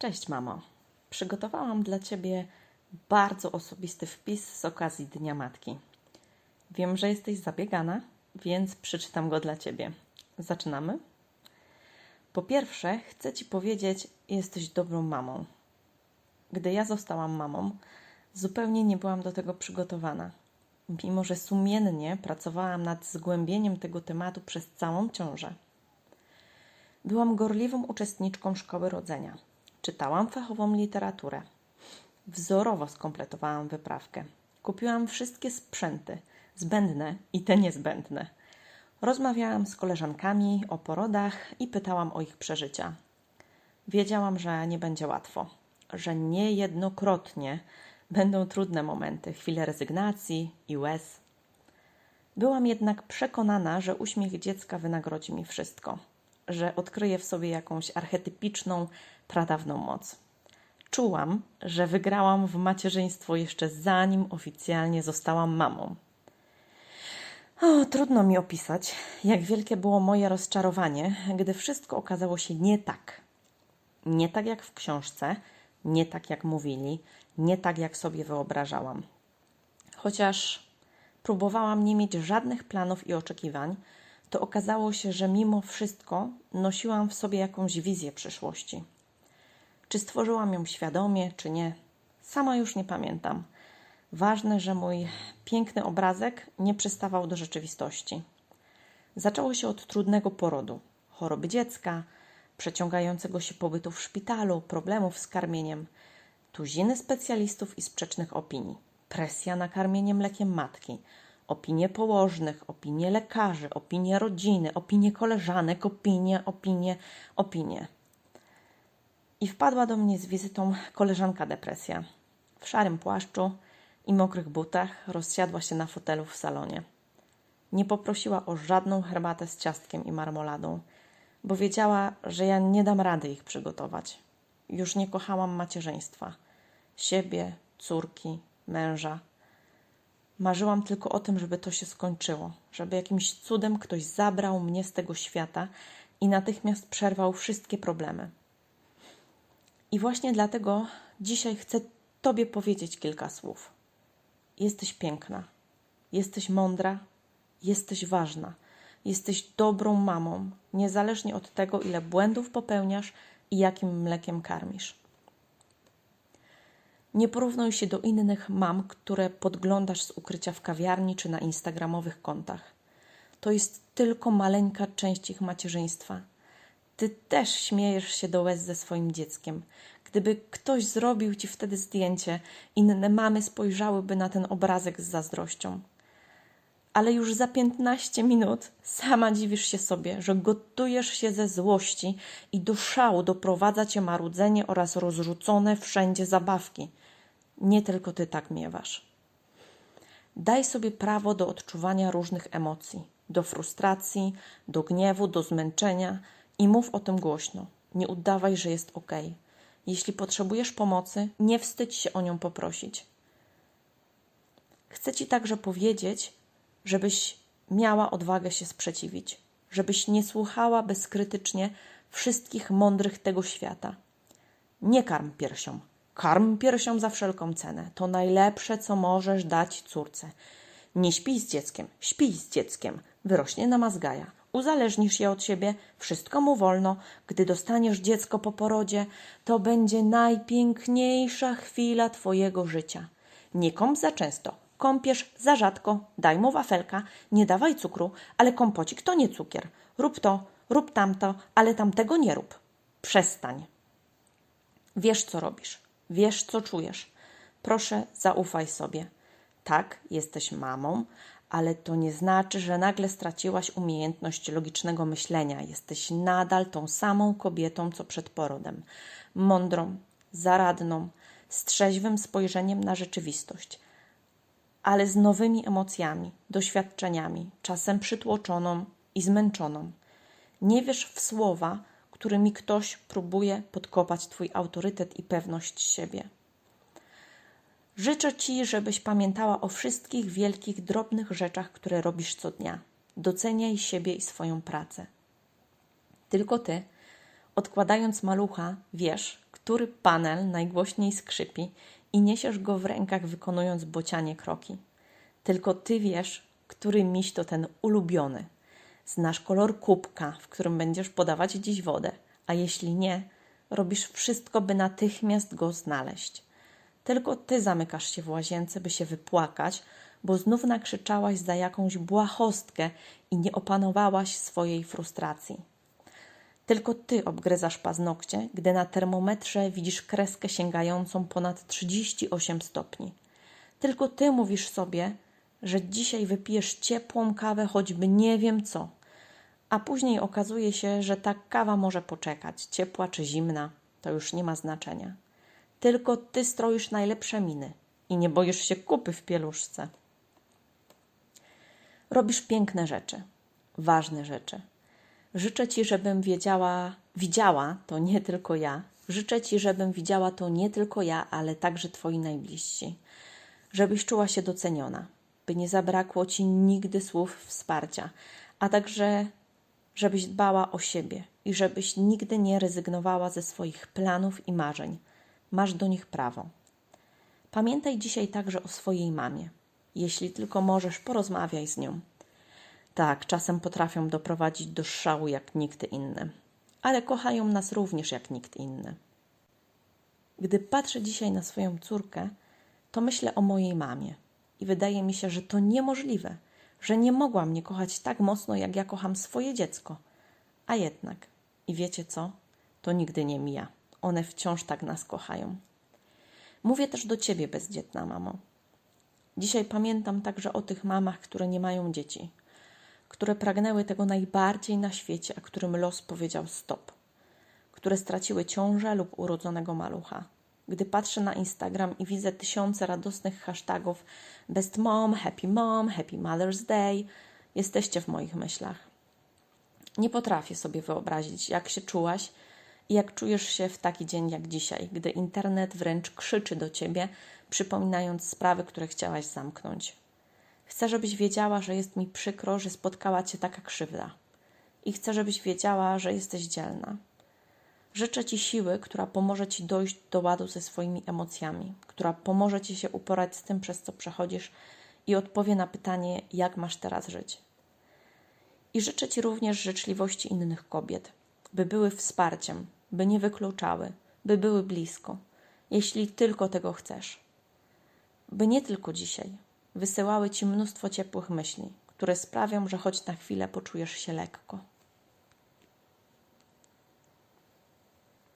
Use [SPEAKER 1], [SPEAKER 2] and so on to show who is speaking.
[SPEAKER 1] Cześć, mamo. Przygotowałam dla ciebie bardzo osobisty wpis z okazji Dnia Matki. Wiem, że jesteś zabiegana, więc przeczytam go dla ciebie. Zaczynamy? Po pierwsze, chcę ci powiedzieć, jesteś dobrą mamą. Gdy ja zostałam mamą, zupełnie nie byłam do tego przygotowana. Mimo, że sumiennie pracowałam nad zgłębieniem tego tematu przez całą ciążę. Byłam gorliwą uczestniczką szkoły rodzenia. Czytałam fachową literaturę. Wzorowo skompletowałam wyprawkę. Kupiłam wszystkie sprzęty, zbędne i te niezbędne. Rozmawiałam z koleżankami o porodach i pytałam o ich przeżycia. Wiedziałam, że nie będzie łatwo, że niejednokrotnie będą trudne momenty, chwile rezygnacji i łez. Byłam jednak przekonana, że uśmiech dziecka wynagrodzi mi wszystko, że odkryję w sobie jakąś archetypiczną, pradawną moc. Czułam, że wygrałam w macierzyństwo jeszcze zanim oficjalnie zostałam mamą. O, trudno mi opisać, jak wielkie było moje rozczarowanie, gdy wszystko okazało się nie tak. Nie tak jak w książce, nie tak jak mówili, nie tak jak sobie wyobrażałam. Chociaż próbowałam nie mieć żadnych planów i oczekiwań, to okazało się, że mimo wszystko nosiłam w sobie jakąś wizję przyszłości. Czy stworzyłam ją świadomie, czy nie, sama już nie pamiętam. Ważne, że mój piękny obrazek nie przystawał do rzeczywistości. Zaczęło się od trudnego porodu, choroby dziecka, przeciągającego się pobytu w szpitalu, problemów z karmieniem, tuziny specjalistów i sprzecznych opinii, presja na karmienie mlekiem matki, opinie położnych, opinie lekarzy, opinie rodziny, opinie koleżanek, opinie, opinie, opinie. I wpadła do mnie z wizytą koleżanka depresja. W szarym płaszczu i mokrych butach rozsiadła się na fotelu w salonie. Nie poprosiła o żadną herbatę z ciastkiem i marmoladą, bo wiedziała, że ja nie dam rady ich przygotować. Już nie kochałam macierzyństwa, siebie, córki, męża. Marzyłam tylko o tym, żeby to się skończyło, żeby jakimś cudem ktoś zabrał mnie z tego świata i natychmiast przerwał wszystkie problemy. I właśnie dlatego dzisiaj chcę Tobie powiedzieć kilka słów. Jesteś piękna, jesteś mądra, jesteś ważna, jesteś dobrą mamą, niezależnie od tego, ile błędów popełniasz i jakim mlekiem karmisz. Nie porównuj się do innych mam, które podglądasz z ukrycia w kawiarni czy na instagramowych kontach. To jest tylko maleńka część ich macierzyństwa. Ty też śmiejesz się do łez ze swoim dzieckiem. Gdyby ktoś zrobił ci wtedy zdjęcie, inne mamy spojrzałyby na ten obrazek z zazdrością. Ale już za piętnaście minut sama dziwisz się sobie, że gotujesz się ze złości i do szału doprowadza cię marudzenie oraz rozrzucone wszędzie zabawki. Nie tylko ty tak miewasz. Daj sobie prawo do odczuwania różnych emocji, do frustracji, do gniewu, do zmęczenia i mów o tym głośno. Nie udawaj, że jest ok. Jeśli potrzebujesz pomocy, nie wstydź się o nią poprosić. Chcę Ci także powiedzieć, żebyś miała odwagę się sprzeciwić, żebyś nie słuchała bezkrytycznie wszystkich mądrych tego świata. Nie karm piersią. Karm piersią za wszelką cenę. To najlepsze, co możesz dać córce. Nie śpij z dzieckiem, śpij z dzieckiem. Wyrośnie na mazgaja. Uzależnisz je od siebie, wszystko mu wolno. Gdy dostaniesz dziecko po porodzie, to będzie najpiękniejsza chwila Twojego życia. Nie kąp za często, kąpiesz za rzadko, daj mu wafelka, nie dawaj cukru, ale kompocik to nie cukier. Rób to, rób tamto, ale tamtego nie rób. Przestań. Wiesz, co robisz, wiesz, co czujesz. Proszę, zaufaj sobie. Tak, jesteś mamą, ale to nie znaczy, że nagle straciłaś umiejętność logicznego myślenia. Jesteś nadal tą samą kobietą, co przed porodem. Mądrą, zaradną, z trzeźwym spojrzeniem na rzeczywistość, ale z nowymi emocjami, doświadczeniami, czasem przytłoczoną i zmęczoną. Nie wiesz w słowa, którymi ktoś próbuje podkopać Twój autorytet i pewność siebie. Życzę Ci, żebyś pamiętała o wszystkich wielkich, drobnych rzeczach, które robisz co dnia. Doceniaj siebie i swoją pracę. Tylko Ty, odkładając malucha, wiesz, który panel najgłośniej skrzypi i niesiesz go w rękach, wykonując bocianie kroki. Tylko ty wiesz, który miś to ten ulubiony. Znasz kolor kubka, w którym będziesz podawać dziś wodę, a jeśli nie, robisz wszystko, by natychmiast go znaleźć. Tylko ty zamykasz się w łazience, by się wypłakać, bo znów nakrzyczałaś za jakąś błahostkę i nie opanowałaś swojej frustracji. Tylko ty obgryzasz paznokcie, gdy na termometrze widzisz kreskę sięgającą ponad 38 stopni. Tylko ty mówisz sobie, że dzisiaj wypijesz ciepłą kawę, choćby nie wiem co. A później okazuje się, że ta kawa może poczekać, ciepła czy zimna, to już nie ma znaczenia. Tylko ty stroisz najlepsze miny i nie boisz się kupy w pieluszce. Robisz piękne rzeczy, ważne rzeczy. Życzę ci, żebym wiedziała, widziała to nie tylko ja. Życzę ci, żebym widziała to nie tylko ja, ale także twoi najbliżsi. Żebyś czuła się doceniona, by nie zabrakło ci nigdy słów wsparcia, a także żebyś dbała o siebie i żebyś nigdy nie rezygnowała ze swoich planów i marzeń. Masz do nich prawo. Pamiętaj dzisiaj także o swojej mamie. Jeśli tylko możesz, porozmawiaj z nią. Tak, czasem potrafią doprowadzić do szału jak nikt inny, ale kochają nas również jak nikt inny. Gdy patrzę dzisiaj na swoją córkę, to myślę o mojej mamie i wydaje mi się, że to niemożliwe, że nie mogła mnie kochać tak mocno, jak ja kocham swoje dziecko. A jednak, i wiecie co? To nigdy nie mija. One wciąż tak nas kochają. Mówię też do ciebie, bezdzietna mamo. Dzisiaj pamiętam także o tych mamach, które nie mają dzieci, które pragnęły tego najbardziej na świecie, a którym los powiedział stop, które straciły ciążę lub urodzonego malucha. Gdy patrzę na Instagram i widzę tysiące radosnych hashtagów Best Mom, Happy Mom, Happy Mother's Day, jesteście w moich myślach. Nie potrafię sobie wyobrazić, jak się czułaś i jak czujesz się w taki dzień jak dzisiaj, gdy internet wręcz krzyczy do ciebie, przypominając sprawy, które chciałaś zamknąć. Chcę, żebyś wiedziała, że jest mi przykro, że spotkała cię taka krzywda. I chcę, żebyś wiedziała, że jesteś dzielna. Życzę ci siły, która pomoże ci dojść do ładu ze swoimi emocjami, która pomoże ci się uporać z tym, przez co przechodzisz i odpowie na pytanie, jak masz teraz żyć. I życzę ci również życzliwości innych kobiet, by były wsparciem, by nie wykluczały, by były blisko, jeśli tylko tego chcesz. By nie tylko dzisiaj wysyłały ci mnóstwo ciepłych myśli, które sprawią, że choć na chwilę poczujesz się lekko.